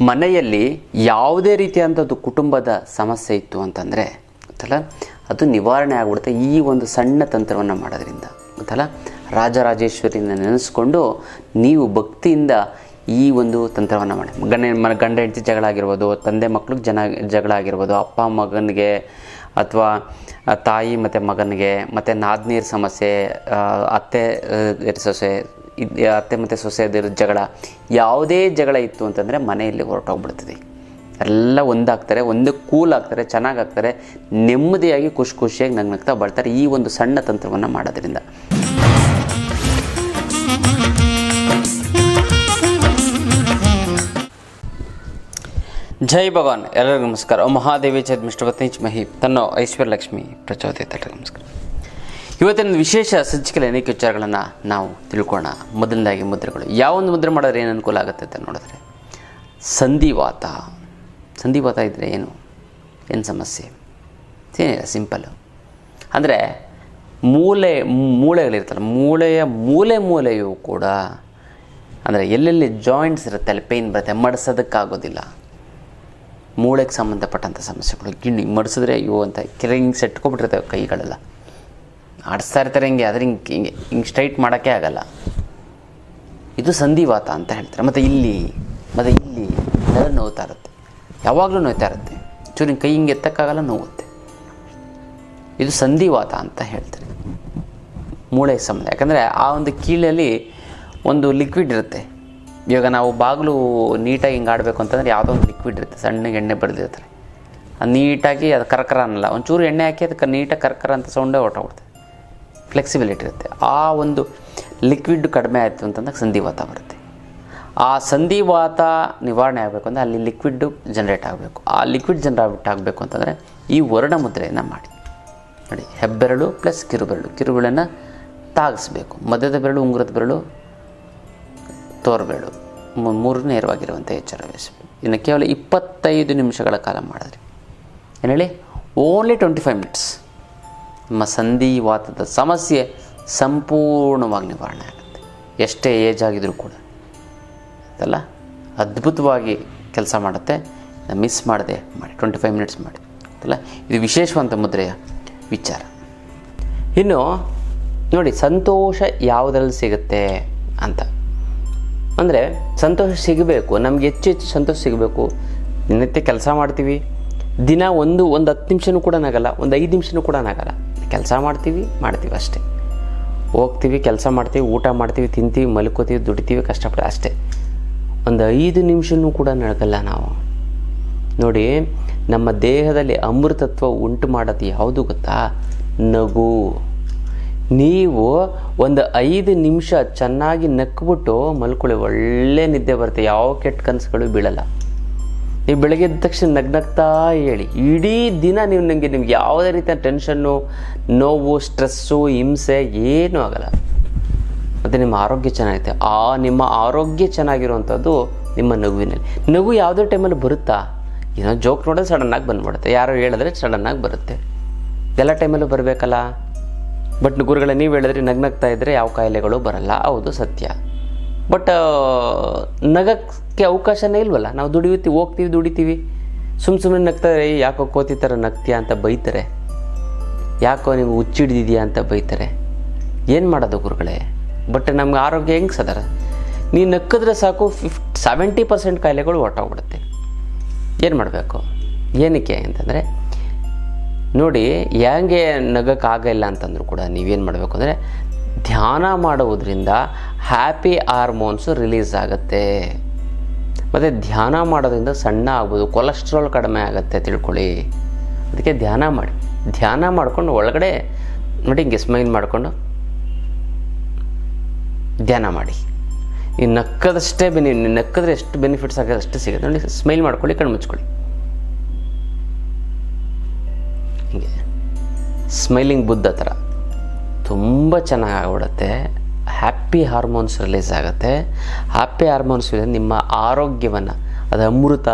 ಮನೆಯಲ್ಲಿ ಯಾವುದೇ ರೀತಿಯಾದಂಥದ್ದು ಕುಟುಂಬದ ಸಮಸ್ಯೆ ಇತ್ತು ಅಂತಂದರೆ, ಗೊತ್ತಲ್ಲ? ಅದು ನಿವಾರಣೆ ಆಗ್ಬಿಡುತ್ತೆ ಈ ಒಂದು ಸಣ್ಣ ತಂತ್ರವನ್ನು ಮಾಡೋದ್ರಿಂದ. ಗೊತ್ತಲ್ಲ? ರಾಜರಾಜೇಶ್ವರಿನ ನೆನೆಸ್ಕೊಂಡು ನೀವು ಭಕ್ತಿಯಿಂದ ಈ ಒಂದು ತಂತ್ರವನ್ನು ಮಾಡಿ. ಗಂಡ ಮನ ಗಂಡ ಹೆಂಡತಿ ಜಗಳ ಆಗಿರ್ಬೋದು ತಂದೆ ಮಕ್ಳಿಗೆ ಜನ ಜಗಳ ಆಗಿರ್ಬೋದು ಅಪ್ಪ ಮಗನಿಗೆ ಅಥವಾ ತಾಯಿ ಮತ್ತು ಮಗನಿಗೆ ಮತ್ತು ನಾದ್ನೀರು ಸಮಸ್ಯೆ ಅತ್ತೆ ಸೊಸೆ ಇದ್ ಅತ್ತೆ ಮತ್ತು ಸೊಸೆದಿರೋ ಜಗಳ, ಯಾವುದೇ ಜಗಳ ಇತ್ತು ಅಂತಂದರೆ ಮನೆಯಲ್ಲಿ ಹೊರಟೋಗ್ಬಿಡ್ತದೆ ಎಲ್ಲ ಒಂದಾಗ್ತಾರೆ, ಒಂದು ಕೂಲ್ ಆಗ್ತಾರೆ ಚೆನ್ನಾಗಾಗ್ತಾರೆ, ನೆಮ್ಮದಿಯಾಗಿ ಖುಷಿ ಖುಷಿಯಾಗಿ ನಂಗೆ ನಗ್ತಾ ಬರ್ತಾರೆ ಈ ಒಂದು ಸಣ್ಣ ತಂತ್ರವನ್ನು ಮಾಡೋದ್ರಿಂದ. ಜೈ ಭಗವಾನ್ ಎಲ್ಲರಿಗೂ ನಮಸ್ಕಾರ. ಮಹಾದೇವಿ ಚದ್ ಮಿಷ್ಟಪತ್ನಿ ಮಹಿ, ತನ್ನೋ ಐಶ್ವರ್ಯ ಲಕ್ಷ್ಮಿ ಪ್ರಚೋದಿತ ನಮಸ್ಕಾರ. ಇವತ್ತಿನ ವಿಶೇಷ ಸಂಚಿಕೆಯಲ್ಲಿ ಅನೇಕ ವಿಚಾರಗಳನ್ನು ನಾವು ತಿಳ್ಕೊಳ್ಳೋಣ. ಮೊದಲನೇದಾಗಿ ಮುದ್ರೆಗಳು. ಯಾವ ಒಂದು ಮುದ್ರೆ ಮಾಡಿದ್ರೆ ಏನು ಅನುಕೂಲ ಆಗುತ್ತೆ ಅಂತ ನೋಡಿದ್ರೆ, ಸಂಧಿವಾತ. ಸಂಧಿವಾತ ಇದ್ದರೆ ಏನು? ಏನು ಸಮಸ್ಯೆ? ಏನಿಲ್ಲ ಸಿಂಪಲ್ಲು ಅಂದರೆ ಮೂಳೆ ಮೂಳೆಗಳಿರ್ತಲ್ಲ, ಮೂಳೆಯ ಮೂಲೆ ಮೂಲೆಯೂ ಕೂಡ ಅಂದರೆ ಎಲ್ಲೆಲ್ಲಿ ಜಾಯಿಂಟ್ಸ್ ಇರುತ್ತೆ, ಅಲ್ಲಿ ಪೇಯ್ನ್ ಬರುತ್ತೆ, ಮಡಿಸೋದಕ್ಕಾಗೋದಿಲ್ಲ. ಮೂಳೆಗೆ ಸಂಬಂಧಪಟ್ಟಂಥ ಸಮಸ್ಯೆಗಳು, ಗಿಣ್ಣಿ ಮಡಿಸಿದ್ರೆ ಅಯ್ಯೋ ಅಂತ ಕೆರೆ ಹಿಂಗೆ ಸೆಟ್ಕೊಬಿಟ್ಟಿರ್ತವೆ ಕೈಗಳೆಲ್ಲ. ಆಡಿಸ್ತಾ ಇರ್ತಾರೆ ಹಿಂಗೆ, ಆದರೆ ಹಿಂಗೆ ಹಿಂಗೆ ಹಿಂಗೆ ಸ್ಟ್ರೈಟ್ ಮಾಡೋಕ್ಕೆ ಆಗಲ್ಲ. ಇದು ಸಂಧಿವಾತ ಅಂತ ಹೇಳ್ತಾರೆ. ಮತ್ತು ಇಲ್ಲಿ ಮತ್ತು ಇಲ್ಲಿ ಎಲ್ಲ ನೋವ್ತಾ ಇರುತ್ತೆ. ಯಾವಾಗಲೂ ನೋಯ್ತಾ ಇರುತ್ತೆ. ಚೂರು ಕೈ ಹಿಂಗೆ ಎತ್ತಕ್ಕಾಗಲ್ಲ, ನೋವುತ್ತೆ. ಇದು ಸಂಧಿವಾತ ಅಂತ ಹೇಳ್ತಾರೆ. ಮೂಳೆ ಸಂಬಂಧ. ಯಾಕಂದರೆ ಆ ಒಂದು ಕೀಳಲ್ಲಿ ಒಂದು ಲಿಕ್ವಿಡ್ ಇರುತ್ತೆ. ಇವಾಗ ನಾವು ಬಾಗಿಲು ನೀಟಾಗಿ ಹಿಂಗೆ ಆಡಬೇಕು ಅಂತಂದರೆ ಯಾವುದೋ ಒಂದು ಲಿಕ್ವಿಡ್ ಇರುತ್ತೆ. ಸಣ್ಣಗೆ ಎಣ್ಣೆ ಬಡ್ದಿರ್ತಾರೆ ಅದು ನೀಟಾಗಿ ಅದು ಕರ್ಕರ ಅನ್ನಲ್ಲ. ಒಂಚೂರು ಎಣ್ಣೆ ಹಾಕಿ ಅದಕ್ಕೆ ನೀಟಾಗಿ ಕರ್ಕರ ಅಂತ ಸೌಂಡೇ ಹೊರಟೋಗ್ಬಿಡುತ್ತೆ. ಫ್ಲೆಕ್ಸಿಬಿಲಿಟಿ ಇರುತ್ತೆ. ಆ ಒಂದು ಲಿಕ್ವಿಡ್ ಕಡಿಮೆ ಆಯಿತು ಅಂತಂದಾಗ ಸಂಧಿವಾತ ಬರುತ್ತೆ. ಆ ಸಂಧಿವಾತ ನಿವಾರಣೆ ಆಗಬೇಕು ಅಂದರೆ ಅಲ್ಲಿ ಲಿಕ್ವಿಡ್ಡು ಜನ್ರೇಟ್ ಆಗಬೇಕು. ಆ ಲಿಕ್ವಿಡ್ ಜನರೇಟ್ ಆಗಬೇಕು ಅಂತಂದರೆ ಈ ವರ್ಣ ಮುದ್ರೆಯನ್ನು ಮಾಡಿ. ನೋಡಿ, ಹೆಬ್ಬೆರಳು ಪ್ಲಸ್ ಕಿರುಬೆರಳು. ಕಿರುಬೆರಳನ್ನು ತಾಗಿಸ್ಬೇಕು. ಮಧ್ಯದ ಬೆರಳು, ಉಂಗುರದ ಬೆರಳು, ತೋರ್ಬೆರಳು. ಮೂರು ನೇರವಾಗಿರುವಂಥ ಎಚ್ಚರ ವಹಿಸಬೇಕು ಇನ್ನು ಕೇವಲ ಇಪ್ಪತ್ತೈದು ನಿಮಿಷಗಳ ಕಾಲ ಮಾಡಿದ್ರಿ ಏನು ಹೇಳಿ? ಓನ್ಲಿ ಟ್ವೆಂಟಿ ಫೈವ್ ಮಿನಿಟ್ಸ್ ನಿಮ್ಮ ಸಂಧಿವಾತದ ಸಮಸ್ಯೆ ಸಂಪೂರ್ಣವಾಗಿ ನಿವಾರಣೆ ಆಗುತ್ತೆ. ಎಷ್ಟೇ ಏಜ್ ಆಗಿದ್ರೂ ಕೂಡ. ಅದಲ್ಲ? ಅದ್ಭುತವಾಗಿ ಕೆಲಸ ಮಾಡುತ್ತೆ. ಮಿಸ್ ಮಾಡದೆ, ಮಾಡಿ ಟ್ವೆಂಟಿ ಫೈವ್ ಮಿನಿಟ್ಸ್ ಮಾಡಿ. ಅಲ್ಲ ಇದು ವಿಶೇಷವಂತ ಮುದ್ರೆಯ ವಿಚಾರ. ಇನ್ನು, ನೋಡಿ, ಸಂತೋಷ ಯಾವುದರಲ್ಲಿ ಸಿಗುತ್ತೆ ಅಂತ. ಅಂದರೆ, ಸಂತೋಷ ಸಿಗಬೇಕು. ನಮ್ಗೆ ಹೆಚ್ಚು ಹೆಚ್ಚು ಸಂತೋಷ ಸಿಗಬೇಕು. ದಿನನಿತ್ಯ ಕೆಲಸ ಮಾಡ್ತೀವಿ. ದಿನ ಒಂದು ಒಂದು ಹತ್ತು ನಿಮಿಷನೂ ಕೂಡ ನಾಗಲ್ಲ. ಒಂದು ಐದು ನಿಮಿಷನೂ ಕೂಡ ನಾಗಲ್ಲ. ಕೆಲಸ ಮಾಡ್ತೀವಿ ಮಾಡ್ತೀವಿ ಅಷ್ಟೇ. ಹೋಗ್ತೀವಿ, ಕೆಲಸ ಮಾಡ್ತೀವಿ, ಊಟ ಮಾಡ್ತೀವಿ, ತಿಂತೀವಿ, ಮಲ್ಕೋತೀವಿ, ದುಡಿತೀವಿ ಕಷ್ಟಪಡ ಅಷ್ಟೇ. ಒಂದು ಐದು ನಿಮಿಷನೂ ಕೂಡ ನಡಗಲ್ಲ ನಾವು. ನೋಡಿ, ನಮ್ಮ ದೇಹದಲ್ಲಿ ಅಮೃತತ್ವ ಉಂಟು ಮಾಡೋದು ಯಾವುದು ಗೊತ್ತಾ? ನಗು. ನೀವು ಒಂದು ಐದು ನಿಮಿಷ ಚೆನ್ನಾಗಿ ನಕ್ಬಿಟ್ಟು ಮಲ್ಕೊಳ್ಳಿ, ಒಳ್ಳೆ ನಿದ್ದೆ ಬರುತ್ತೆ, ಯಾವ ಕೆಟ್ಟ ಕನಸುಗಳು ಬೀಳಲ್ಲ. ನೀವು ಬೆಳಗ್ಗೆ ತಕ್ಷಣ ನಗ್ನಗ್ತಾ ಹೇಳಿ. ಇಡೀ ದಿನ ನೀವು ನನಗೆ ನಿಮ್ಗೆ ಯಾವುದೇ ರೀತಿಯ ಟೆನ್ಷನ್ನು ನೋವು ಸ್ಟ್ರೆಸ್ಸು ಹಿಂಸೆ ಏನೂ ಆಗಲ್ಲ. ಮತ್ತು ನಿಮ್ಮ ಆರೋಗ್ಯ ಚೆನ್ನಾಗಿರುತ್ತೆ ಆ ನಿಮ್ಮ ಆರೋಗ್ಯ ಚೆನ್ನಾಗಿರುವಂಥದ್ದು ನಿಮ್ಮ ನಗುವಿನಲ್ಲಿ. ನಗು ಯಾವುದೇ ಟೈಮಲ್ಲಿ ಬರುತ್ತಾ? ಏನೋ ಜೋಕ್ ನೋಡಿದ್ರೆ ಸಡನ್ನಾಗಿ ಬಂದ್ಬಿಡುತ್ತೆ. ಯಾರೋ ಹೇಳಿದ್ರೆ ಸಡನ್ನಾಗಿ ಬರುತ್ತೆ. ಎಲ್ಲ ಟೈಮಲ್ಲೂ ಬರಬೇಕಲ್ಲ? ಬಟ್ ಗುರುಗಳೇ, ನೀವು ಹೇಳಿದ್ರೆ ನಗ್ನಗ್ತಾ ಇದ್ದರೆ ಯಾವ ಕಾಯಿಲೆಗಳು ಬರಲ್ಲ. ಹೌದು ಸತ್ಯ. ಬಟ್ ನಗಕ್ಕೆ ಅವಕಾಶನೇ ಇಲ್ವಲ್ಲ? ನಾವು ದುಡಿಯುತ್ತೀವಿ ಹೋಗ್ತೀವಿ ದುಡಿತೀವಿ. ಸುಮ್ಮ ಸುಮ್ಮನೆ ನಗ್ತಾರೆ "ಏ, ಯಾಕೋ ಕೋತಿ ಥರ ನಗ್ತೀಯ? ಅಂತ ಬೈತಾರೆ. ಯಾಕೋ ನೀವು ಹುಚ್ಚಿಡ್ದಿದ್ಯಾ ಅಂತ ಬೈತಾರೆ. ಏನು ಮಾಡೋದು ಗುರುಗಳೇ? ಬಟ್ ನಮ್ಗೆ ಆರೋಗ್ಯ ಹೆಂಗೆ ಸದರ? ನೀನು ನಕ್ಕಿದ್ರೆ ಸಾಕು ಫಿಫ್ಟ್ ಸೆವೆಂಟಿ ಪರ್ಸೆಂಟ್ ಕಾಯಿಲೆಗಳು ಹೊಟ್ಟೋಗ್ಬಿಡುತ್ತೆ ಏನು ಮಾಡಬೇಕು? ಏನಕ್ಕೆ ಅಂತಂದರೆ ನೋಡಿ ಹೆಂಗೆ ನಗಕ್ಕಾಗಲ್ಲ ಅಂತಂದ್ರೂ ಕೂಡ ನೀವೇನು ಮಾಡಬೇಕು ಅಂದರೆ ಧ್ಯಾನ ಮಾಡುವುದರಿಂದ ಹ್ಯಾಪಿ ಹಾರ್ಮೋನ್ಸು ರಿಲೀಸ್ ಆಗುತ್ತೆ. ಮತ್ತು ಧ್ಯಾನ ಮಾಡೋದ್ರಿಂದ ಸಣ್ಣ ಆಗ್ಬೋದು ಕೊಲೆಸ್ಟ್ರಾಲ್ ಕಡಿಮೆ ಆಗುತ್ತೆ ತಿಳ್ಕೊಳ್ಳಿ. ಅದಕ್ಕೆ ಧ್ಯಾನ ಮಾಡಿ. ಧ್ಯಾನ ಮಾಡ್ಕೊಂಡು ಒಳಗಡೆ ನೋಡಿ ಹಿಂಗೆ ಸ್ಮೈಲ್ ಮಾಡಿಕೊಂಡು ಧ್ಯಾನ ಮಾಡಿ. ಈ ನಕ್ಕದಷ್ಟೇ ಬೆನಿ ನಕ್ಕದ್ರೆ ಎಷ್ಟು ಬೆನಿಫಿಟ್ಸ್ ಆಗೋದು ಅಷ್ಟು ಸಿಗುತ್ತೆ. ನೋಡಿ ಸ್ಮೈಲ್ ಮಾಡ್ಕೊಳ್ಳಿ, ಕಣ್ಣು ಮುಚ್ಕೊಳ್ಳಿ. ಹಿಂಗೆ. ಸ್ಮೈಲಿಂಗ್ ಬುದ್ಧ ಥರ. ತುಂಬ ಚೆನ್ನಾಗಿ ಹ್ಯಾಪಿ ಹಾರ್ಮೋನ್ಸ್ ರಿಲೀಸ್ ಆಗುತ್ತೆ. ಹ್ಯಾಪಿ ಹಾರ್ಮೋನ್ಸ್ ಇದೆ ನಿಮ್ಮ ಆರೋಗ್ಯವನ್ನು, ಅದು ಅಮೃತ,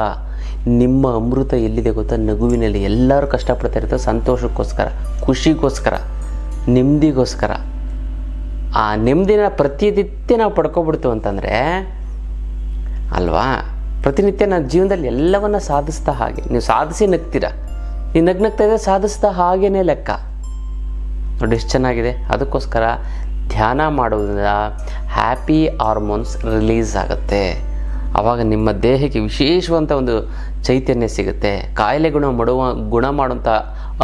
ನಿಮ್ಮ ಅಮೃತ ಎಲ್ಲಿದೆ ಗೊತ್ತಾ? ನಗುವಿನಲ್ಲಿ ಎಲ್ಲರೂ ಕಷ್ಟಪಡ್ತಾ ಇರ್ತಾರೆ ಸಂತೋಷಕ್ಕೋಸ್ಕರ, ಖುಷಿಗೋಸ್ಕರ, ನೆಮ್ಮದಿಗೋಸ್ಕರ. ಆ ನೆಮ್ಮದಿನ ಪ್ರತಿನಿತ್ಯ ನಾವು ಪಡ್ಕೊಬಿಡ್ತು ಅಂತಂದರೆ, ಅಲ್ವಾ? ಪ್ರತಿನಿತ್ಯ ನನ್ನ ಜೀವನದಲ್ಲಿ ಎಲ್ಲವನ್ನ ಸಾಧಿಸ್ತಾ ಹಾಗೆ. ನೀವು ಸಾಧಿಸಿ ನಗ್ತೀರ? ನೀವು ನಗ್ನಗ್ತಾ ಇದ್ರೆ ಸಾಧಿಸ್ತಾ ಹಾಗೇನೆ ಲೆಕ್ಕ. ನೋಡಿ ಚೆನ್ನಾಗಿದೆ. ಅದಕ್ಕೋಸ್ಕರ ಧ್ಯಾನ ಮಾಡೋದ್ರಿಂದ ಹ್ಯಾಪಿ ಹಾರ್ಮೋನ್ಸ್ ರಿಲೀಸ್ ಆಗುತ್ತೆ. ಆವಾಗ ನಿಮ್ಮ ದೇಹಕ್ಕೆ ವಿಶೇಷವಂಥ ಒಂದು ಚೈತನ್ಯ ಸಿಗುತ್ತೆ. ಕಾಯಿಲೆ ಗುಣ ಮಾಡುವ, ಗುಣ ಮಾಡುವಂಥ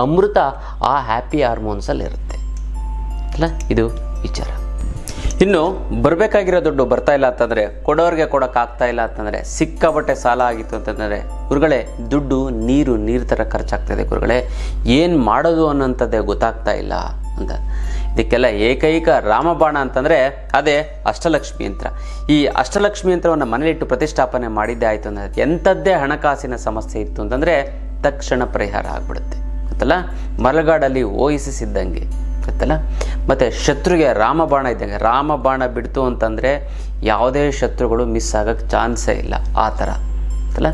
ಅಮೃತ ಆ ಹ್ಯಾಪಿ ಹಾರ್ಮೋನ್ಸಲ್ಲಿ ಇರುತ್ತೆ. ಅಲ್ಲ ಇದು ವಿಚಾರ. ಇನ್ನು ಬರಬೇಕಾಗಿರೋ ದುಡ್ಡು ಬರ್ತಾ ಇಲ್ಲ ಅಂತಂದರೆ, ಕೊಡೋರಿಗೆ ಕೊಡೋಕ್ಕಾಗ್ತಾ ಇಲ್ಲ ಅಂತಂದರೆ ಸಿಕ್ಕಾಬಟ್ಟೆ ಸಾಲ ಆಗಿತ್ತು ಅಂತಂದರೆ, ಗುರುಗಳೇ, ದುಡ್ಡು, ನೀರು ನೀರು ಥರ ಖರ್ಚಾಗ್ತಾಯಿದೆ ಗುರುಗಳೇ. ಏನು ಮಾಡೋದು ಅನ್ನೋಂಥದ್ದೇ ಗೊತ್ತಾಗ್ತಾ ಇಲ್ಲ. ಅಂತ. ಇದಕ್ಕೆಲ್ಲ ಏಕೈಕ ರಾಮಬಾಣ ಅಂತಂದರೆ ಅದೇ ಅಷ್ಟಲಕ್ಷ್ಮಿ ಯಂತ್ರ. ಈ ಅಷ್ಟಲಕ್ಷ್ಮಿ ಯಂತ್ರವನ್ನು ಮನೆಯಲ್ಲಿಟ್ಟು ಪ್ರತಿಷ್ಠಾಪನೆ ಮಾಡಿದ್ದೆ ಆಯಿತು ಅಂದರೆ ಎಂಥದ್ದೇ ಹಣಕಾಸಿನ ಸಮಸ್ಯೆ ಇತ್ತು ಅಂತಂದರೆ ತಕ್ಷಣ ಪರಿಹಾರ ಆಗಿಬಿಡುತ್ತೆ. ಗೊತ್ತಲ್ಲ? ಮರಗಾಡಲ್ಲಿ ಓಹಿಸಿದ್ದಂಗೆ ಗೊತ್ತಲ್ಲ? ಮತ್ತು ಶತ್ರುಗೆ ರಾಮಬಾಣ ಇದ್ದಂಗೆ. ರಾಮಬಾಣ ಬಿಡ್ತು ಅಂತಂದರೆ ಯಾವುದೇ ಶತ್ರುಗಳು ಮಿಸ್ ಆಗೋಕ್ಕೆ ಚಾನ್ಸೇ ಇಲ್ಲ. ಆ ಥರ. ಗೊತ್ತಲ್ಲ?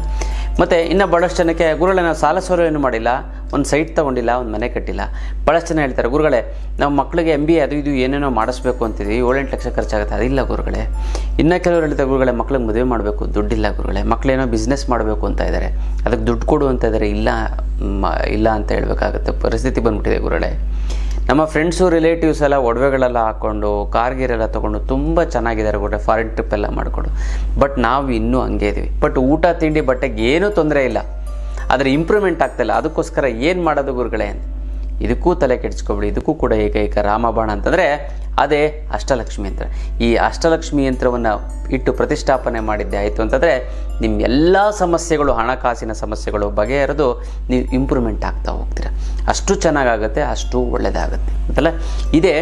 ಮತ್ತು ಇನ್ನು ಭಾಳಷ್ಟು ಜನಕ್ಕೆ ಗುರುಗಳೇ ನಾವು ಸಾಲ ಸೋಲ ಏನು ಮಾಡಿಲ್ಲ? ಒಂದು ಸೈಟ್ ತೊಗೊಂಡಿಲ್ಲ, ಒಂದು ಮನೆ ಕಟ್ಟಿಲ್ಲ. ಭಾಳಷ್ಟು ಜನ ಹೇಳ್ತಾರೆ, ಗುರುಗಳೇ, ನಾವು ಮಕ್ಕಳಿಗೆ ಎಂ ಬಿ ಅದು ಇದು ಏನೇನೋ ಮಾಡಿಸ್ಬೇಕು ಅಂತಿದ್ವಿ ಏಳೆಂಟು ಲಕ್ಷ ಖರ್ಚಾಗುತ್ತೆ. ಅದಿಲ್ಲ ಗುರುಗಳೇ. ಇನ್ನು ಕೆಲವರು ಹೇಳ್ತಾರೆ, ಗುರುಗಳೇ, ಮಕ್ಳಿಗೆ ಮದುವೆ ಮಾಡಬೇಕು. ದುಡ್ಡಿಲ್ಲ ಗುರುಗಳೇ. ಮಕ್ಕಳೇನೋ ಬಿಸ್ನೆಸ್ ಮಾಡಬೇಕು ಅಂತ ಇದ್ದಾರೆ ಅದಕ್ಕೆ ದುಡ್ಡು ಕೊಡು ಅಂತ ಇದ್ದಾರೆ ಇಲ್ಲ ಇಲ್ಲ ಅಂತ ಹೇಳಬೇಕಾಗುತ್ತೆ. ಪರಿಸ್ಥಿತಿ ಬಂದ್ಬಿಟ್ಟಿದೆ ಗುರುಗಳೇ. ನಮ್ಮ ಫ್ರೆಂಡ್ಸು ರಿಲೇಟಿವ್ಸ್ ಎಲ್ಲ ಒಡವೆಗಳೆಲ್ಲ ಹಾಕ್ಕೊಂಡು ಕಾರ್ಗಿರೆಲ್ಲ ತೊಗೊಂಡು ತುಂಬ ಚೆನ್ನಾಗಿದ್ದಾರೆ ಗುರುಗಳೇ ಫಾರಿನ್ ಟ್ರಿಪ್ ಎಲ್ಲ ಮಾಡಿಕೊಂಡು. ಬಟ್ ನಾವು ಇನ್ನೂ ಹಂಗೆ ಇದ್ದೀವಿ ಬಟ್ ಊಟ, ತಿಂಡಿ, ಬಟ್ಟೆಗೆ ಏನೂ ತೊಂದರೆ ಇಲ್ಲ. ಆದರೆ ಇಂಪ್ರೂವ್ಮೆಂಟ್ ಆಗ್ತಾಯಿಲ್ಲ ಅದಕ್ಕೋಸ್ಕರ ಏನು ಮಾಡೋದು ಗುರುಗಳೇ? ಅಂತ ಇದಕ್ಕೂ ತಲೆ ಕೆಡಿಸ್ಕೊಬಿಡಿ. ಇದಕ್ಕೂ ಕೂಡ ಏಕೈಕ ರಾಮಬಾಣ ಅಂತಂದರೆ ಅದೇ ಅಷ್ಟಲಕ್ಷ್ಮಿ ಯಂತ್ರ. ಈ ಅಷ್ಟಲಕ್ಷ್ಮಿ ಯಂತ್ರವನ್ನು ಇಟ್ಟು ಪ್ರತಿಷ್ಠಾಪನೆ ಮಾಡಿದ್ದೆ ಆಯಿತು ಅಂತಂದರೆ ನಿಮ್ಮ ಎಲ್ಲ ಸಮಸ್ಯೆಗಳು, ಹಣಕಾಸಿನ ಸಮಸ್ಯೆಗಳು ಬಗೆಹರಿದು ನೀವು ಇಂಪ್ರೂವ್ಮೆಂಟ್ ಆಗ್ತಾ ಹೋಗ್ತೀರ. ಅಷ್ಟು ಚೆನ್ನಾಗಾಗುತ್ತೆ, ಅಷ್ಟು ಒಳ್ಳೆಯದಾಗುತ್ತೆ ಅಂತಲ್ಲ ಇದೇ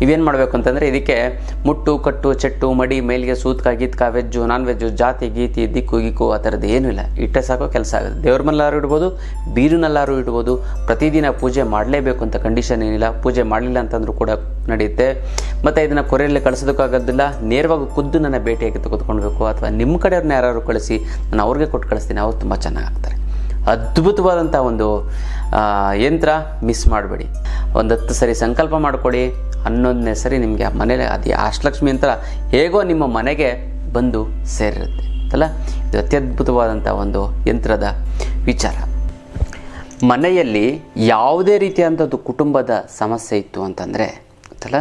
ನೀವೇನು ಮಾಡಬೇಕು ಅಂತಂದರೆ ಇದಕ್ಕೆ ಮುಟ್ಟು, ಕಟ್ಟು, ಚೆಟ್ಟು, ಮಡಿ, ಮೇಲಿಗೆ ಸೂತ್ಕ, ಗೀತ್ಕ, ವೆಜ್ಜು ನಾನ್ ವೆಜ್ಜು ಜಾತಿ, ಗೀತಿ, ದಿಕ್ಕು, ಗಿಕ್ಕು, ಆ ಥರದ್ದು ಏನೂ ಇಲ್ಲ. ಇಟ್ಟೆ ಸಾಕೋ, ಕೆಲಸ ಆಗುತ್ತೆ. ದೇವ್ರ ಮನೆಲ್ಲಾರು ಇಡ್ಬೋದು, ಬೀರಿನಲ್ಲಾರು ಇಡ್ಬೋದು. ಪ್ರತಿದಿನ ಪೂಜೆ ಮಾಡಲೇಬೇಕು ಅಂತ ಕಂಡೀಷನ್ ಏನಿಲ್ಲ. ಪೂಜೆ ಮಾಡಲಿಲ್ಲ ಅಂತಂದ್ರೂ ಕೂಡ ನಡೆಯುತ್ತೆ. ಮತ್ತು ಇದನ್ನು ಕೊರೆಯಲ್ಲಿ ಕಳಿಸೋದಕ್ಕಾಗೋದಿಲ್ಲ. ನೇರವಾಗಿ ಖುದ್ದು ನನ್ನ ಭೇಟಿಯಾಗಿ ತೆಗೆದುಕೊಳ್ಬೇಕು. ಅಥವಾ ನಿಮ್ಮ ಕಡೆಯವ್ರನ್ನ ಯಾರು ಕಳಿಸಿ, ನಾನು ಅವ್ರಿಗೆ ಕೊಟ್ಟು ಕಳಿಸ್ತೀನಿ. ಅವ್ರು ತುಂಬ ಚೆನ್ನಾಗಿ ಆಗ್ತಾರೆ. ಅದ್ಭುತವಾದಂಥ ಒಂದು ಯಂತ್ರ ಮಿಸ್ ಮಾಡಬೇಡಿ. ಒಂದು ಹತ್ತು ಸರಿ ಸಂಕಲ್ಪ ಮಾಡಿಕೊಡಿ, ಹನ್ನೊಂದನೇ ಸರಿ ನಿಮಗೆ ಆ ಮನೇಲಿ ಅದು ಅಷ್ಟಲಕ್ಷ್ಮಿ ಯಂತ್ರ ಹೇಗೋ ನಿಮ್ಮ ಮನೆಗೆ ಬಂದು ಸೇರಿರುತ್ತೆ. ಅಲ್ಲ ಇದು ಅತ್ಯದ್ಭುತವಾದಂಥ ಒಂದು ಯಂತ್ರದ ವಿಚಾರ. ಮನೆಯಲ್ಲಿ ಯಾವುದೇ ರೀತಿಯಾದಂಥದ್ದು ಕುಟುಂಬದ ಸಮಸ್ಯೆ ಇತ್ತು ಅಂತಂದರೆ ಗೊತ್ತಲ್ಲ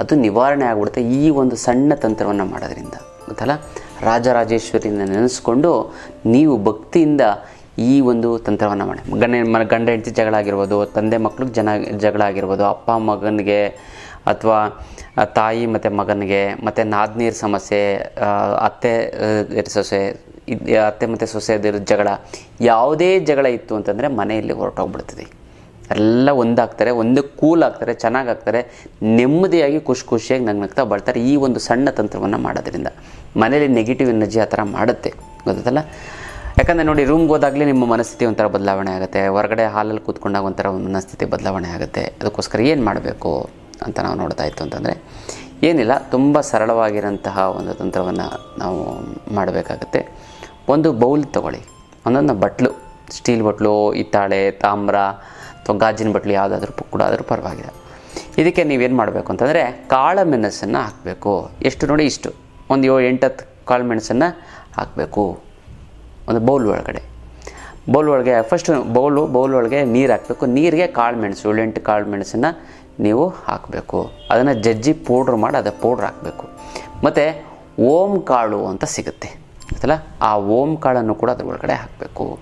ಅದು ನಿವಾರಣೆ ಆಗಿಬಿಡುತ್ತೆ ಈ ಒಂದು ಸಣ್ಣ ತಂತ್ರವನ್ನು ಮಾಡೋದ್ರಿಂದ. ಗೊತ್ತಲ್ಲ ರಾಜರಾಜೇಶ್ವರಿನ ನೆನೆಸ್ಕೊಂಡು ನೀವು ಭಕ್ತಿಯಿಂದ ಈ ಒಂದು ತಂತ್ರವನ್ನು ಮಾಡಿ. ಗಂಡ ಗಂಡ ಹೆಂಡತಿ ಜಗಳ ಆಗಿರ್ಬೋದು ತಂದೆ ಮಕ್ಳಿಗೆ ಜನ ಜಗಳ ಆಗಿರ್ಬೋದು ಅಪ್ಪ ಮಗನಿಗೆ ಅಥವಾ ತಾಯಿ ಮತ್ತು ಮಗನಿಗೆ ಮತ್ತು ನಾದ್ನೀರು ಸಮಸ್ಯೆ ಅತ್ತೆ ಸೊಸೆ, ಇದು ಅತ್ತೆ ಮತ್ತು ಸೊಸೆದಿರೋ ಜಗಳ, ಯಾವುದೇ ಜಗಳ ಇತ್ತು ಅಂತಂದರೆ ಮನೆಯಲ್ಲಿ ಹೊರಟೋಗ್ಬಿಡ್ತದೆ. ಎಲ್ಲ ಒಂದಾಗ್ತಾರೆ, ಒಂದು ಕೂಲ್ ಆಗ್ತಾರೆ ಚೆನ್ನಾಗಾಗ್ತಾರೆ ನೆಮ್ಮದಿಯಾಗಿ ಖುಷಿ ಖುಷಿಯಾಗಿ ನಗ್ನಗ್ತಾ ಬರ್ತಾರೆ ಈ ಒಂದು ಸಣ್ಣ ತಂತ್ರವನ್ನು ಮಾಡೋದ್ರಿಂದ. ಮನೇಲಿ ನೆಗೆಟಿವ್ ಎನರ್ಜಿ ಆ ಥರ ಮಾಡುತ್ತೆ. ಗೊತ್ತಲ್ಲ ಯಾಕಂದರೆ ನೋಡಿ ರೂಮ್ಗೆ ಹೋದಾಗಲೇ ನಿಮ್ಮ ಮನಸ್ಥಿತಿ ಒಂಥರ ಬದಲಾವಣೆ ಆಗುತ್ತೆ. ಹೊರಗಡೆ ಹಾಲಲ್ಲಿ ಕೂತ್ಕೊಂಡಾಗ ಒಂಥರ ಮನಸ್ಥಿತಿ ಬದಲಾವಣೆ ಆಗುತ್ತೆ. ಅದಕ್ಕೋಸ್ಕರ ಏನು ಮಾಡಬೇಕು ಅಂತ ನಾವು ನೋಡ್ತಾ ಇತ್ತು ಅಂತಂದರೆ, ಏನಿಲ್ಲ, ತುಂಬ ಸರಳವಾಗಿರೋಂತಹ ಒಂದು ತಂತ್ರವನ್ನು ನಾವು ಮಾಡಬೇಕಾಗತ್ತೆ. ಒಂದು ಬೌಲ್ ತೊಗೊಳ್ಳಿ. ಒಂದೊಂದು ಬಟ್ಲು ಸ್ಟೀಲ್ ಬಟ್ಲು, ಹಿತ್ತಾಳೆ, ತಾಮ್ರ, ಅಥವಾ ಗಾಜಿನ ಬಟ್ಲು ಯಾವುದಾದ್ರೂ ಕೂಡ ಆದರೂ ಪರವಾಗಿಲ್ಲ. ಇದಕ್ಕೆ ನೀವೇನು ಮಾಡಬೇಕು ಅಂತಂದರೆ, ಕಾಳು ಮೆಣಸನ್ನು ಹಾಕಬೇಕು. ಎಷ್ಟು ನೋಡಿ ಇಷ್ಟು. ಒಂದು ಏಳು, ಎಂಟತ್ತು ಕಾಳು ಮೆಣಸನ್ನು ಹಾಕಬೇಕು. ಒಂದು ಬೌಲ್ ಒಳಗಡೆ. ಬೌಲ್ ಒಳಗೆ ಫಸ್ಟ್ ಬೌಲು ಬೌಲ್ ಒಳಗೆ ನೀರು ಹಾಕಬೇಕು. ನೀರಿಗೆ ಕಾಳು ಮೆಣಸು ಏಳೆಂಟು ಕಾಳು ಮೆಣಸನ್ನು ನೀವು ಹಾಕಬೇಕು. ಅದನ್ನು ಜಜ್ಜಿ ಪೌಡ್ರ್ ಮಾಡಿ ಅದು ಪೌಡ್ರ್ ಹಾಕಬೇಕು. ಮತ್ತು ಓಂ ಕಾಳು ಅಂತ ಸಿಗುತ್ತೆ. ಗೊತ್ತಲ್ಲ? ಆ ಓಂ ಕಾಳನ್ನು ಕೂಡ ಅದ್ರ ಒಳಗಡೆ ಹಾಕಬೇಕು.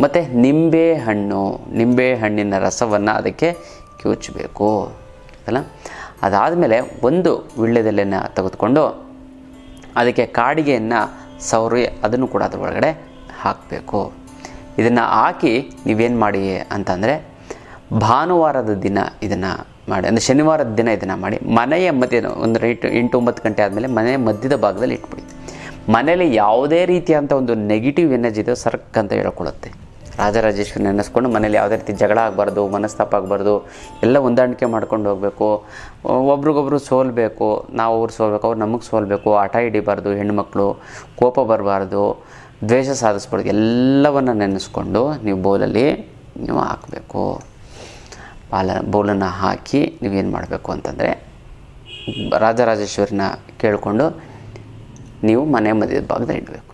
ಮತ್ತು ನಿಂಬೆ ಹಣ್ಣು, ನಿಂಬೆ ಹಣ್ಣಿನ ರಸವನ್ನು ಅದಕ್ಕೆ ಕಿವುಚಬೇಕು ಅಲ್ಲ ಅದಾದಮೇಲೆ ಒಂದು ವೀಳ್ಯದೆಲೆನ ತೆಗೆದುಕೊಂಡು ಅದಕ್ಕೆ ಕಾಡಿಗೆಯನ್ನು ಸವರಿ ಅದನ್ನು ಕೂಡ ಅದ್ರ ಒಳಗಡೆ ಹಾಕಬೇಕು. ಇದನ್ನು ಹಾಕಿ ನೀವೇನು ಮಾಡಿ ಅಂತಂದರೆ ಭಾನುವಾರದ ದಿನ ಇದನ್ನು ಮಾಡಿ, ಅಂದರೆ ಶನಿವಾರದ ದಿನ ಇದನ್ನು ಮಾಡಿ, ಮನೆಯ ಮಧ್ಯ ಒಂದು ರೈಟ್ ಎಂಟು ಒಂಬತ್ತು ಗಂಟೆ ಆದಮೇಲೆ ಮನೆಯ ಮಧ್ಯದ ಭಾಗದಲ್ಲಿ ಇಟ್ಬಿಡಿ. ಮನೇಲಿ ಯಾವುದೇ ರೀತಿಯಾದಂಥ ಒಂದು ನೆಗೆಟಿವ್ ಎನರ್ಜಿ ಇದೆ ಸರ್ಕ್ ಅಂತ ಹೇಳ್ಕೊಳ್ಳುತ್ತೆ ರಾಜರಾಜೇಶ್ವರಿ ನೆನೆಸ್ಕೊಂಡು ಮನೇಲಿ ಯಾವುದೇ ರೀತಿ ಜಗಳ ಆಗಬಾರ್ದು ಮನಸ್ತಾಪ ಆಗಬಾರ್ದು ಎಲ್ಲ ಹೊಂದಾಣಿಕೆ ಮಾಡ್ಕೊಂಡು ಹೋಗಬೇಕು. ಒಬ್ರಿಗೊಬ್ರು ಸೋಲ್ಬೇಕು, ನಾವು ಅವ್ರು ಸೋಲ್ಬೇಕು, ಅವ್ರು ನಮಗೆ ಸೋಲಬೇಕು, ಹಠ ಹಿಡಿಬಾರ್ದು, ಹೆಣ್ಮಕ್ಳು ಕೋಪ ಬರಬಾರ್ದು, ದ್ವೇಷ ಸಾಧಿಸ್ಬಾರ್ದು, ಎಲ್ಲವನ್ನು ನೆನೆಸ್ಕೊಂಡು ನೀವು ಬೌಲಲ್ಲಿ ನೀವು ಹಾಕಬೇಕು. ಬಾಲ ಬೌಲನ್ನು ಹಾಕಿ ನೀವೇನು ಮಾಡಬೇಕು ಅಂತಂದರೆ ರಾಜರಾಜೇಶ್ವರಿನ ಕೇಳಿಕೊಂಡು ನೀವು ಮನೆ ಮಧ್ಯದ ಭಾಗದಲ್ಲಿ ಇಡಬೇಕು.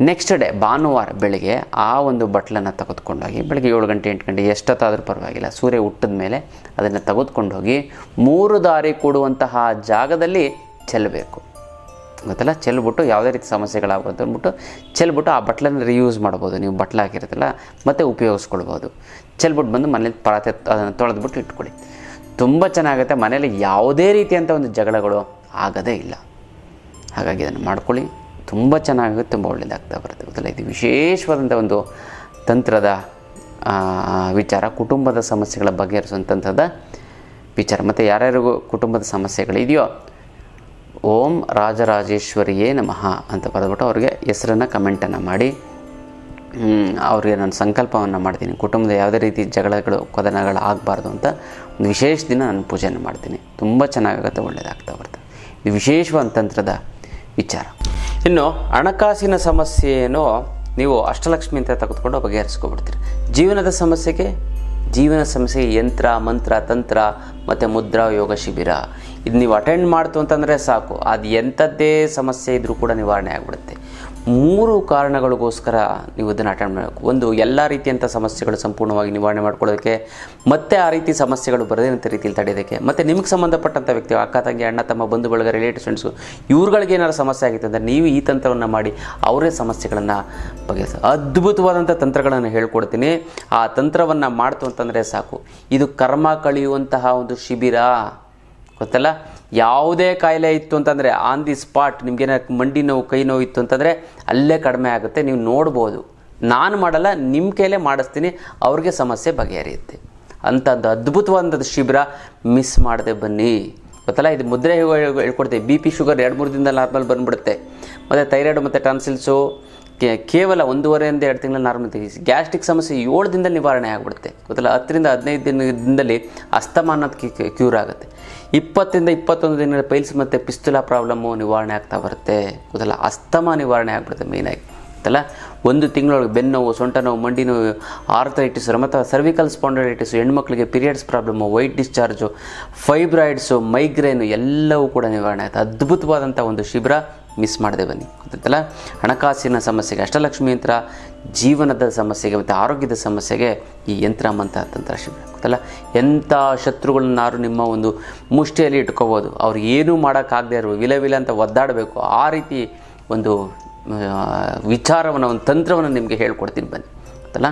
ನೆಕ್ಸ್ಟ್ ಡೇ ಭಾನುವಾರ ಬೆಳಗ್ಗೆ ಆ ಒಂದು ಬಟ್ಲನ್ನು ತೆಗೆದುಕೊಂಡೋಗಿ ಬೆಳಗ್ಗೆ ಏಳು ಗಂಟೆ, ಎಂಟು ಗಂಟೆ ಎಷ್ಟೊತ್ತಾದರೂ ಪರವಾಗಿಲ್ಲ. ಸೂರ್ಯ ಹುಟ್ಟಿದ ಮೇಲೆ ಅದನ್ನು ತೆಗೆದುಕೊಂಡೋಗಿ ಮೂರು ದಾರಿ ಕೂಡುವಂತಹ ಜಾಗದಲ್ಲಿ ಚೆಲ್ಲಬೇಕು. ಗೊತ್ತಲ್ಲ? ಚೆಲ್ಬಿಟ್ಟು ಯಾವುದೇ ರೀತಿ ಸಮಸ್ಯೆಗಳಾಗ್ಬೋದು ಅಂದ್ಬಿಟ್ಟು ಚೆಲ್ಬಿಟ್ಟು ಆ ಬಟ್ಲನ್ನು ರಿಯೂಸ್ ಮಾಡ್ಬೋದು. ನೀವು ಬಟ್ಲು ಹಾಕಿರುತ್ತಲ್ಲ ಮತ್ತೆ ಉಪಯೋಗಿಸ್ಕೊಳ್ಬೋದು. ಚೆಲ್ಬಿಟ್ಟು ಬಂದು ಮನೇಲಿ ಪರತೆ ಅದನ್ನು ತೊಳೆದ್ಬಿಟ್ಟು ಇಟ್ಕೊಳ್ಳಿ. ತುಂಬ ಚೆನ್ನಾಗುತ್ತೆ. ಮನೇಲಿ ಯಾವುದೇ ರೀತಿಯಂಥ ಒಂದು ಜಗಳಗಳು ಆಗೋದೇ ಇಲ್ಲ. ಹಾಗಾಗಿ ಅದನ್ನು ಮಾಡ್ಕೊಳ್ಳಿ. ತುಂಬ ಚೆನ್ನಾಗುತ್ತೆ ತುಂಬ ಒಳ್ಳೆಯದಾಗ್ತಾ ಬರುತ್ತೆ. ಗೊತ್ತಲ್ಲ ಇದು ವಿಶೇಷವಾದಂಥ ಒಂದು ತಂತ್ರದ ವಿಚಾರ, ಕುಟುಂಬದ ಸಮಸ್ಯೆಗಳ ಬಗೆಹರಿಸುವಂಥದ್ದು ವಿಚಾರ. ಮತ್ತು ಯಾರ್ಯಾರಿಗೂ ಕುಟುಂಬದ ಸಮಸ್ಯೆಗಳಿದೆಯೋ, ಓಂ ರಾಜರಾಜೇಶ್ವರಿಯೇ ನಮಃ ಅಂತ ಬರೆದ್ಬಿಟ್ಟು ಅವ್ರಿಗೆ ಹೆಸರನ್ನು ಕಮೆಂಟನ್ನು ಮಾಡಿ. ಅವ್ರಿಗೆ ನಾನು ಸಂಕಲ್ಪವನ್ನು ಮಾಡ್ತೀನಿ. ಕುಟುಂಬದ ಯಾವುದೇ ರೀತಿ ಜಗಳಗಳು, ಕದನಗಳು ಆಗಬಾರ್ದು ಅಂತ ಒಂದು ವಿಶೇಷ ದಿನ ನಾನು ಪೂಜೆಯನ್ನು ಮಾಡ್ತೀನಿ. ತುಂಬ ಚೆನ್ನಾಗಾಗುತ್ತೆ ಒಳ್ಳೆಯದಾಗ್ತಾ ಬರ್ತದೆ ಇದು ವಿಶೇಷವಾದ ತಂತ್ರದ ವಿಚಾರ. ಇನ್ನು ಹಣಕಾಸಿನ ಸಮಸ್ಯೆಯನ್ನು ನೀವು ಅಷ್ಟಲಕ್ಷ್ಮಿ ಅಂತ ತೆಗೆದುಕೊಂಡು ಬಗೆಹರಿಸ್ಕೊಬಿಡ್ತೀರಿ. ಜೀವನದ ಸಮಸ್ಯೆಗೆ, ಜೀವನ ಸಮಸ್ಯೆಗೆ ಯಂತ್ರ, ಮಂತ್ರ, ತಂತ್ರ ಮತ್ತು ಮುದ್ರಾ, ಯೋಗ ಶಿಬಿರ. ಇದು ನೀವು ಅಟೆಂಡ್ ಮಾಡ್ತು ಅಂತಂದರೆ ಸಾಕು. ಅದು ಎಂಥದ್ದೇ ಸಮಸ್ಯೆ ಇದ್ದರೂ ಕೂಡ ನಿವಾರಣೆ ಆಗಿಬಿಡುತ್ತೆ. ಮೂರು ಕಾರಣಗಳಿಗೋಸ್ಕರ ನೀವು ಇದನ್ನು ಅಟೆಂಡ್ ಮಾಡಬೇಕು. ಒಂದು, ಎಲ್ಲ ರೀತಿಯಂಥ ಸಮಸ್ಯೆಗಳು ಸಂಪೂರ್ಣವಾಗಿ ನಿವಾರಣೆ ಮಾಡ್ಕೊಳ್ಳೋದಕ್ಕೆ, ಮತ್ತೆ ಆ ರೀತಿ ಸಮಸ್ಯೆಗಳು ಬರದಂಥ ರೀತಿಯಲ್ಲಿ ತಡೆಯೋದಕ್ಕೆ, ಮತ್ತು ನಿಮಗೆ ಸಂಬಂಧಪಟ್ಟಂಥ ವ್ಯಕ್ತಿ, ಅಕ್ಕ, ತಂಗಿ, ಅಣ್ಣ, ತಮ್ಮ ಬಂಧು ಬಳಗ ರಿಲೇಟಿವ್ ಫ್ರೆಂಡ್ಸು ಇವ್ರುಗಳಿಗೆ ಏನಾದ್ರು ಸಮಸ್ಯೆ ಆಗಿತ್ತು ಅಂದರೆ ನೀವು ಈ ತಂತ್ರವನ್ನು ಮಾಡಿ ಅವರೇ ಸಮಸ್ಯೆಗಳನ್ನು ಬಗೆಹರಿಸ. ಅದ್ಭುತವಾದಂಥ ತಂತ್ರಗಳನ್ನು ಹೇಳ್ಕೊಡ್ತೀನಿ. ಆ ತಂತ್ರವನ್ನು ಮಾಡ್ತು ಅಂತಂದರೆ ಸಾಕು. ಇದು ಕರ್ಮ ಕಳೆಯುವಂತಹ ಒಂದು ಶಿಬಿರ. ಗೊತ್ತಲ್ಲ? ಯಾವುದೇ ಕಾಯಿಲೆ ಇತ್ತು ಅಂತಂದರೆ ಆನ್ ದಿ ಸ್ಪಾಟ್ ನಿಮ್ಗೇನ ಮಂಡಿ ನೋವು, ಕೈ ನೋವು ಇತ್ತು ಅಂತಂದರೆ, ಅಲ್ಲೇ ಕಡಿಮೆ ಆಗುತ್ತೆ, ನೀವು ನೋಡ್ಬೋದು. ನಾನು ಮಾಡಲ್ಲ ನಿಮ್ಮ ಕೈಲೇ ಮಾಡಿಸ್ತೀನಿ, ಅವ್ರಿಗೆ ಸಮಸ್ಯೆ ಬಗೆಹರಿಯುತ್ತೆ. ಅಂಥದ್ದು ಅದ್ಭುತವಾದಂಥದ್ದು ಶಿಬಿರ ಮಿಸ್ ಮಾಡದೆ ಬನ್ನಿ. ಗೊತ್ತಲ್ಲ? ಇದು ಮುದ್ರೆ ಹೇಳ್ಕೊಡ್ತೀವಿ ಬಿ ಪಿ ಶುಗರ್ ಎರಡು ಮೂರು ದಿನದಲ್ಲಿ ನಾರ್ಮಲ್ ಬಂದುಬಿಡುತ್ತೆ. ಮತ್ತು ಥೈರಾಯ್ಡ್ ಮತ್ತು ಟಾನ್ಸಿಲ್ಸು ಕೇವಲ ಒಂದೂವರೆಯಿಂದ ಎರಡು ತಿಂಗಳ ನಾರ್ಮಲ್ ಗ್ಯಾಸ್ಟ್ರಿಕ್ ಸಮಸ್ಯೆ ಏಳು ದಿನದಲ್ಲಿ ನಿವಾರಣೆ ಆಗಿಬಿಡುತ್ತೆ. ಗೊತ್ತಲ್ಲ? ಹತ್ತರಿಂದ ಹದಿನೈದು ದಿನದಲ್ಲಿ ಅಸ್ತಮಾನದ ಕ್ಯೂರ್ ಆಗುತ್ತೆ. ಇಪ್ಪತ್ತರಿಂದ ಇಪ್ಪತ್ತೊಂದು ದಿನಗಳ ಪೈಲ್ಸ್ ಮತ್ತು ಪಿಸ್ತುಲಾ ಪ್ರಾಬ್ಲಮ್ಮು ನಿವಾರಣೆ ಆಗ್ತಾ ಬರುತ್ತೆ. ಗೊತ್ತಲ್ಲ ಅಸ್ತಮ ನಿವಾರಣೆ ಆಗ್ಬಿಡುತ್ತೆ ಮೇಯ್ನಾಗಿ ಗೊತ್ತಲ್ಲ? ಒಂದು ತಿಂಗಳೊಳಗೆ ಬೆನ್ನೋವು ಸೊಂಟ ನೋವು, ಮಂಡಿ ನೋವು ಆರ್ಥರೈಟಿಸ್ ಮತ್ತು ಸರ್ವಿಕಲ್ ಸ್ಪಾಂಡಲೈಟಿಸ್ ಹೆಣ್ಮಕ್ಳಿಗೆ periods problem white discharge fibroids migraine ಎಲ್ಲವೂ ಕೂಡ ನಿವಾರಣೆ ಆಗುತ್ತೆ. ಅದ್ಭುತವಾದಂಥ ಒಂದು ಶಿಬಿರ ಮಿಸ್ ಮಾಡಿದೆ ಬನ್ನಿ. ಗೊತ್ತಲ್ಲ ಹಣಕಾಸಿನ ಸಮಸ್ಯೆಗೆ ಅಷ್ಟಲಕ್ಷ್ಮಿ ಯಂತ್ರ ಜೀವನದ ಸಮಸ್ಯೆಗೆ ಮತ್ತು ಆರೋಗ್ಯದ ಸಮಸ್ಯೆಗೆ ಈ ಯಂತ್ರ ಮಂತ್ರ ತಂತ್ರ ಶಿಬಿರ ಗೊತ್ತಲ್ಲ? ಎಂಥ ಶತ್ರುಗಳನ್ನಾರು ನಿಮ್ಮ ಒಂದು ಮುಷ್ಟಿಯಲ್ಲಿ ಇಟ್ಕೋಬೋದು, ಅವ್ರು ಏನೂ ಮಾಡೋಕ್ಕಾಗದೇ ಇರೋ ವಿಲ ವಿಲ ಅಂತ ಒದ್ದಾಡಬೇಕು, ಆ ರೀತಿ ಒಂದು ವಿಚಾರವನ್ನು, ಒಂದು ತಂತ್ರವನ್ನು ನಿಮಗೆ ಹೇಳ್ಕೊಡ್ತೀನಿ ಬನ್ನಿ. ಗೊತ್ತಲ್ಲ?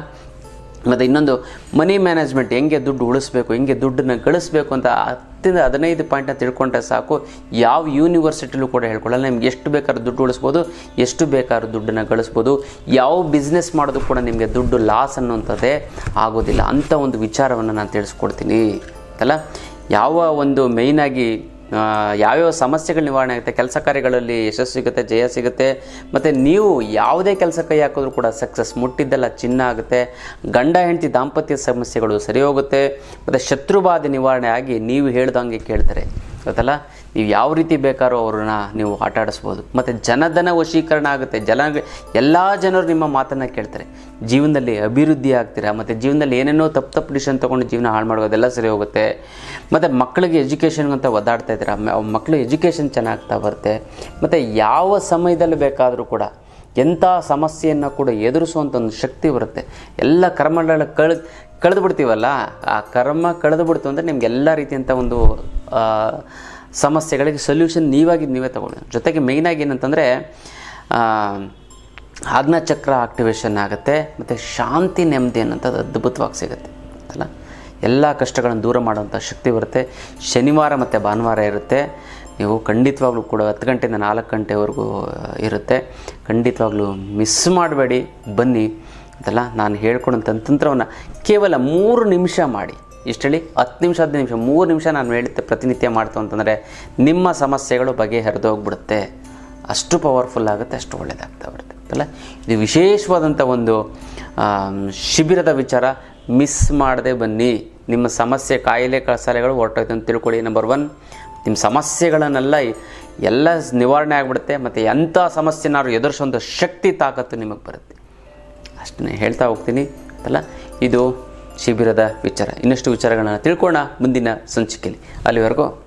ಮತ್ತು ಇನ್ನೊಂದು ಮನಿ ಮ್ಯಾನೇಜ್ಮೆಂಟ್ ಹೆಂಗೆ ದುಡ್ಡು ಉಳಿಸ್ಬೇಕು, ಹೆಂಗೆ ದುಡ್ಡನ್ನ ಗಳಿಸ್ಬೇಕು ಅಂತ ಹತ್ತಿಂದ ಹದಿನೈದು ಪಾಯಿಂಟ್ನ ತಿಳ್ಕೊಂಡ್ರೆ ಸಾಕು. ಯಾವ ಯೂನಿವರ್ಸಿಟಿಲೂ ಕೂಡ ಹೇಳ್ಕೊಳ್ಳಲ್ಲ. ನಿಮ್ಗೆ ಎಷ್ಟು ಬೇಕಾದ್ರೂ ದುಡ್ಡು ಉಳಿಸ್ಬೋದು, ಎಷ್ಟು ಬೇಕಾದ್ರೂ ದುಡ್ಡನ್ನು ಗಳಿಸ್ಬೋದು. ಯಾವ ಬಿಸ್ನೆಸ್ ಮಾಡೋದು ಕೂಡ ನಿಮಗೆ ದುಡ್ಡು ಲಾಸ್ ಅನ್ನುವಂಥದ್ದೇ ಆಗೋದಿಲ್ಲ. ಅಂಥ ಒಂದು ವಿಚಾರವನ್ನು ನಾನು ತಿಳಿಸ್ಕೊಡ್ತೀನಿ. ಅಲ್ಲ? ಯಾವ ಒಂದು ಮೇಯ್ನಾಗಿ ಯಾವ್ಯಾವ ಸಮಸ್ಯೆಗಳು ನಿವಾರಣೆ ಆಗುತ್ತೆ? ಕೆಲಸ ಕಾರ್ಯಗಳಲ್ಲಿ ಯಶಸ್ಸು ಸಿಗುತ್ತೆ, ಜಯ ಸಿಗುತ್ತೆ. ಮತ್ತು ನೀವು ಯಾವುದೇ ಕೆಲಸ ಕೈ ಹಾಕಿದ್ರೂ ಕೂಡ ಸಕ್ಸಸ್. ಮುಟ್ಟಿದ್ದೆಲ್ಲ ಚಿನ್ನ ಆಗುತ್ತೆ. ಗಂಡ, ಹೆಂಡತಿ ದಾಂಪತ್ಯ ಸಮಸ್ಯೆಗಳು ಸರಿ ಹೋಗುತ್ತೆ ಮತ್ತು ಶತ್ರುಬಾಧೆ ನಿವಾರಣೆ ಆಗಿ ನೀವು ಹೇಳ್ದಂಗೆ ಕೇಳ್ತಾರೆ. ಗೊತ್ತಲ್ಲ? ನೀವು ಯಾವ ರೀತಿ ಬೇಕಾದ್ರೂ ಅವ್ರನ್ನ ನೀವು ಆಟಾಡಿಸ್ಬೋದು ಮತ್ತು ಜನಧನ ವಶೀಕರಣ ಆಗುತ್ತೆ. ಜನ, ಎಲ್ಲ ಜನರು ನಿಮ್ಮ ಮಾತನ್ನು ಕೇಳ್ತಾರೆ. ಜೀವನದಲ್ಲಿ ಅಭಿವೃದ್ಧಿ ಆಗ್ತೀರಾ? ಮತ್ತು ಜೀವನದಲ್ಲಿ ಏನೇನೋ ತಪ್ಪು ತಪ್ಪು ಡಿಸಿಷನ್ ತೊಗೊಂಡು ಜೀವನ ಹಾಳು ಮಾಡೋದೆಲ್ಲ ಸರಿ ಹೋಗುತ್ತೆ. ಮತ್ತು ಮಕ್ಕಳಿಗೆ ಎಜುಕೇಷನ್ ಅಂತ ಒದ್ದಾಡ್ತಾ ಇದ್ದೀರಾ? ಮಕ್ಕಳು ಎಜುಕೇಷನ್ ಚೆನ್ನಾಗ್ತಾ ಬರುತ್ತೆ. ಮತ್ತು ಯಾವ ಸಮಯದಲ್ಲಿ ಬೇಕಾದರೂ ಕೂಡ, ಎಂಥ ಸಮಸ್ಯೆಯನ್ನು ಕೂಡ ಎದುರಿಸುವಂಥ ಒಂದು ಶಕ್ತಿ ಬರುತ್ತೆ. ಎಲ್ಲ ಕರ್ಮಗಳ ಕಳ್ ಕಳೆದು ಬಿಡ್ತೀವಲ್ಲ ಆ ಕರ್ಮ ಕಳೆದು ಬಿಡ್ತು ಅಂದರೆ ನಿಮ್ಗೆ ಎಲ್ಲ ರೀತಿಯಂಥ ಒಂದು ಸಮಸ್ಯೆಗಳಿಗೆ ಸೊಲ್ಯೂಷನ್ ನೀವಾಗಿ ನೀವೇ ತಗೊಳ್ಳಿ. ಜೊತೆಗೆ ಮೇಯ್ನಾಗಿ ಏನಂತಂದರೆ ಆಜ್ಞಾಚಕ್ರ ಆಕ್ಟಿವೇಶನ್ ಆಗುತ್ತೆ, ಮತ್ತು ಶಾಂತಿ ನೆಮ್ಮದಿ ಅನ್ನೋಂಥದ್ದು ಅದ್ಭುತವಾಗಿ ಸಿಗುತ್ತೆ. ಅಲ್ಲ? ಎಲ್ಲ ಕಷ್ಟಗಳನ್ನು ದೂರ ಮಾಡುವಂಥ ಶಕ್ತಿ ಬರುತ್ತೆ. ಶನಿವಾರ ಮತ್ತು ಭಾನುವಾರ ಇರುತ್ತೆ. ನೀವು ಖಂಡಿತವಾಗ್ಲೂ ಕೂಡ ಹತ್ತು ಗಂಟೆಯಿಂದ ನಾಲ್ಕು ಗಂಟೆವರೆಗೂ ಇರುತ್ತೆ. ಖಂಡಿತವಾಗ್ಲೂ ಮಿಸ್ ಮಾಡಬೇಡಿ. ಬನ್ನಿ. ಅದಲ್ಲ? ನಾನು ಹೇಳ್ಕೊಡೋಂಥ ತಂತ್ರವನ್ನು ಕೇವಲ ಮೂರು ನಿಮಿಷ ಮಾಡಿ. ಇಷ್ಟು ಹೇಳಿ, ಹತ್ತು ನಿಮಿಷ, ಹದಿನೈದು ನಿಮಿಷ, ಮೂರು ನಿಮಿಷ ನಾನು ಹೇಳುತ್ತೆ ಪ್ರತಿನಿತ್ಯ ಮಾಡ್ತು ಅಂತಂದರೆ ನಿಮ್ಮ ಸಮಸ್ಯೆಗಳು ಬಗೆಹರಿದೋಗ್ಬಿಡುತ್ತೆ ಅಷ್ಟು ಪವರ್ಫುಲ್ ಆಗುತ್ತೆ, ಅಷ್ಟು ಒಳ್ಳೆಯದಾಗ್ತಾ ಬರುತ್ತೆ ಅಲ್ಲ? ಇದು ವಿಶೇಷವಾದಂಥ ಒಂದು ಶಿಬಿರದ ವಿಚಾರ. ಮಿಸ್ ಮಾಡದೆ ಬನ್ನಿ. ನಿಮ್ಮ ಸಮಸ್ಯೆ ಕಾಯಿಲೆ ಕಸಾಲೆಗಳು ಹೊರಟೋಯ್ತು ಅಂತ ತಿಳ್ಕೊಳ್ಳಿ. ನಂಬರ್ ಒನ್ ನಿಮ್ಮ ಸಮಸ್ಯೆಗಳನ್ನೆಲ್ಲ ಎಲ್ಲ ನಿವಾರಣೆ ಆಗಿಬಿಡುತ್ತೆ ಮತ್ತು ಎಂಥ ಸಮಸ್ಯೆನಾದ್ರು ಎದುರಿಸೋಂಥ ಶಕ್ತಿ, ತಾಕತ್ತು ನಿಮಗೆ ಬರುತ್ತೆ. ಅಷ್ಟನ್ನೇ ಹೇಳ್ತಾ ಹೋಗ್ತೀನಿ. ಅಲ್ಲ? ಇದು ಶಿಬಿರದ ವಿಚಾರ. ಇನ್ನಷ್ಟು ವಿಚಾರಗಳನ್ನ ತಿಳ್ಕೊಳ್ಳೋಣ ಮುಂದಿನ ಸಂಚಿಕೆಯಲ್ಲಿ. ಅಲ್ಲಿವರೆಗೂ